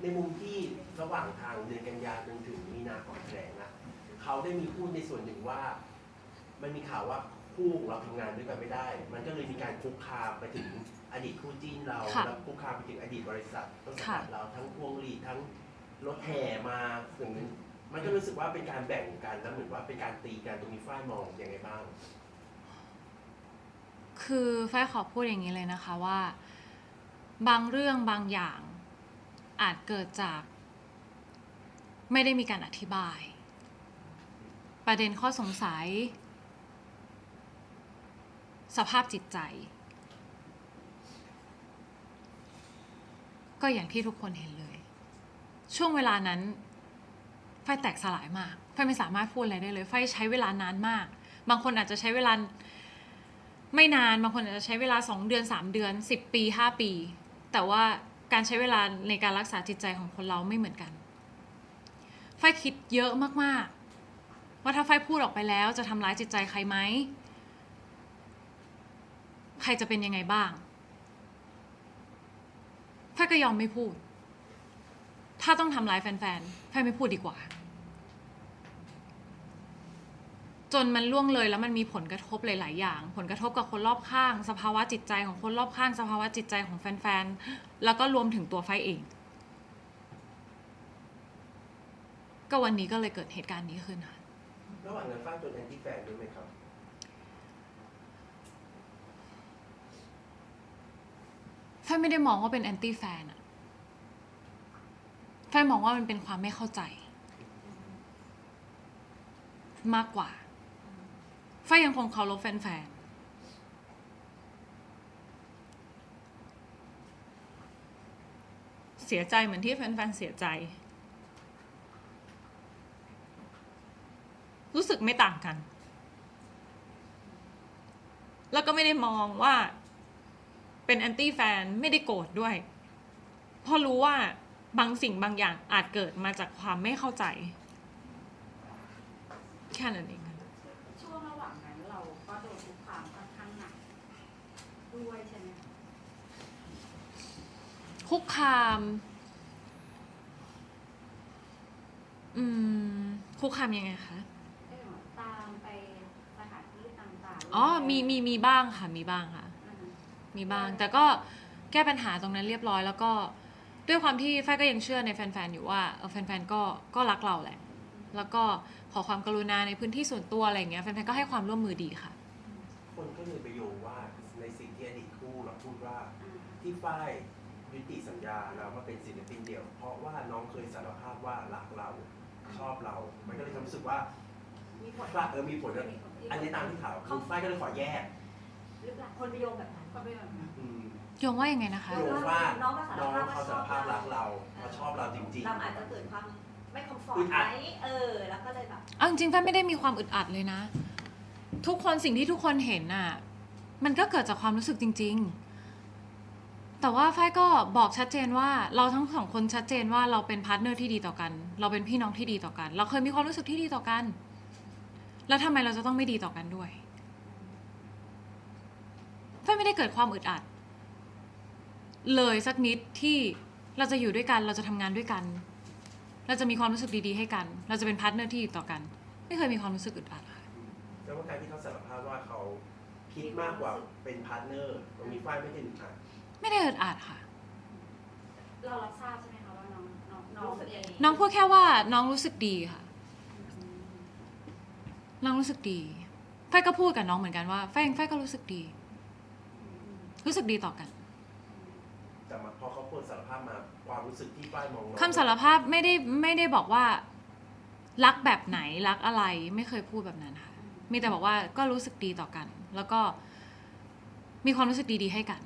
ในมุมที่ระหว่างทางเดือนกันยายนจนถึงมีนาก่อนแถลงนะเขาได้มีพูดในส่วนหนึ่งว่า มันมีข่าวว่าคู่ของเราทำงานด้วยกันไม่ได้ มันก็เลยมีการคุกคามไปถึงอดีตคู่จิ้นเราค่ะแล้วคุกคามไปถึงอดีตบริษัทต้นสังกัดค่ะ เราทั้งพวงหลีดทั้งรถแห่มาอย่างนั้นมันก็รู้สึกว่าเป็นการแบ่งกันแล้วเหมือนว่าเป็นการตีกันตรงนี้ฝ้ายมองยังไงบ้าง คือฝ้ายขอพูดอย่างนี้เลยนะคะว่า บางเรื่องบางอย่าง อาจเกิดจาก ไม่ได้มีการอธิบาย ประเด็นข้อสงสัย สภาพจิตใจ ก็อย่างที่ทุกคนเห็นเลย ช่วงเวลานั้น ไฟแตกสลายมาก ไฟไม่สามารถพูดอะไรได้เลย ไฟใช้เวลานานมาก บางคนอาจจะใช้เวลาไม่นาน บางคนอาจจะใช้เวลา 2 เดือน 3 เดือน 10 ปี 5 ปี แต่ว่า การใช้เวลาในการรักษาจิตใจของคนเราไม่เหมือนกันไฟคิดเยอะมากๆ ว่าถ้าไฟพูดออกไปแล้วจะทำร้ายจิตใจใครไหม ใครจะเป็นยังไงบ้างไฟก็ยอมไม่พูด ถ้าต้องทำร้ายแฟนๆไฟไม่พูดดีกว่า จนมันล่วงเลยแล้วมันมีผลกระทบหลาย ๆ อย่าง ผลกระทบกับคนรอบข้าง สภาวะจิตใจของคนรอบข้าง สภาวะจิตใจของแฟน ๆ แล้วก็รวมถึงตัวไฟเอง ก็วันนี้ก็เลยเกิดเหตุการณ์นี้ขึ้นค่ะระหว่างนั้นฝ้ายจนแอนตี้แฟนด้วยไหมครับไฟไม่ได้มองว่าเป็นแอนตี้แฟนอะไฟมองว่ามันเป็นความไม่เข้าใจ มากกว่า ไฟยังคงเคารพแฟนๆ เสียใจเหมือนที่แฟนๆ เสียใจ รู้สึกไม่ต่างกัน แล้วก็ไม่ได้มองว่าเป็นแอนตี้แฟนไม่ได้โกรธด้วย เพราะรู้ว่าบางสิ่งบางอย่างอาจเกิดมาจากความไม่เข้าใจ แค่นั้นเอง ช่วงระหว่างนั้นเราก็โดนคุกคามค่อนข้างหนักด้วยใช่ไหมคะคุกคาม อืม คุกคามยังไงคะ เออตามไปสถานที่ต่างๆอ๋อ มี มี มีบ้างค่ะ มีบ้างค่ะ อืมมีบ้าง แต่ก็แก้ปัญหาตรงนั้นเรียบร้อย แล้วก็ด้วยความที่ฝ้ายก็ยังเชื่อในแฟนๆ อยู่ว่าเออแฟนๆ ก็ ก็รักเราแหละ แล้วก็ขอความกรุณาในพื้นที่ส่วนตัวอะไรอย่างเงี้ยแฟนๆก็ให้ความร่วมมือดีค่ะ คนก็เลยไปโยงว่าในสิ่งที่อดีตคู่เราพูดว่าที่ฝ้ายยุติสัญญาแล้วมาเป็นศิลปินเดี่ยว เพราะว่าน้องเคยสารภาพว่ารักเราชอบเรา มันก็เลยทำรู้สึกว่ามีผลาเออมีผลกับอันนี้ตามที่ข่าวคือฝ้ายก็เลยขอแยกหรือเปล่าคนไปโยงแบบนั้นก็เป็นแบบนั้นอืมโยงว่ายังไงนะคะ โยงว่าน้องเขาสารภาพรักเราเขาชอบเราจริง ๆ เราอาจจะเกิดความ ไม่คอมฟอร์อึตดไหอัมดเออ แล้วก็เลยแบบเอาจริงๆแฟนไม่ได้มีความอึดอัดเลยนะ ทุกคนสิ่งที่ทุกคนเห็นน่ะ มันก็เกิดจากความรู้สึกจริง ๆ แต่ว่าฝ้ายก็บอกชัดเจนว่าเราทั้งสองคนชัดเจนว่าเราเป็นพาร์ทเนอร์ที่ดีต่อกัน เราเป็นพี่น้องที่ดีต่อกัน เราเคยมีความรู้สึกที่ดีต่อกัน แล้วทำไมเราจะต้องไม่ดีต่อกันด้วยฝ้ายไม่ได้เกิดความอึดอัด เลยสักนิดที่เราจะอยู่ด้วยกันเราจะทำงานด้วยกัน เราจะมีความรู้สึกดีๆให้กัน เราจะเป็นพาร์ทเนอร์ที่ดีต่อกัน ไม่เคยมีความรู้สึกอึดอัดค่ะๆแล้วว่าการที่เขาสารภาพว่าเขาคิดมากกว่าเป็นพาร์ทเนอร์ตรงนี้ฝ้ายไม่ได้อึดอัดไม่ได้อึดอัดค่ะ เรารับทราบใช่ไหมคะว่าน้องน้องน้องรู้สึกอย่างนี้น้องพูดแค่ว่าน้องรู้สึกดีค่ะ น้องรู้สึกดีไฟก็พูดกับน้องเหมือนกันว่าไฟเองไฟก็รู้สึกดี รู้สึกดีต่อกัน แต่มาพอเขาเปิดสารภาพมาความรู้สึกที่ป้ายมองน้องคำสารภาพไม่ได้ไม่ได้บอกว่า รักแบบไหนรักอะไรไม่เคยพูดแบบนั้นค่ะมีแต่บอกว่าก็รู้สึกดีต่อกัน แล้วก็มีความรู้สึกดีๆให้กัน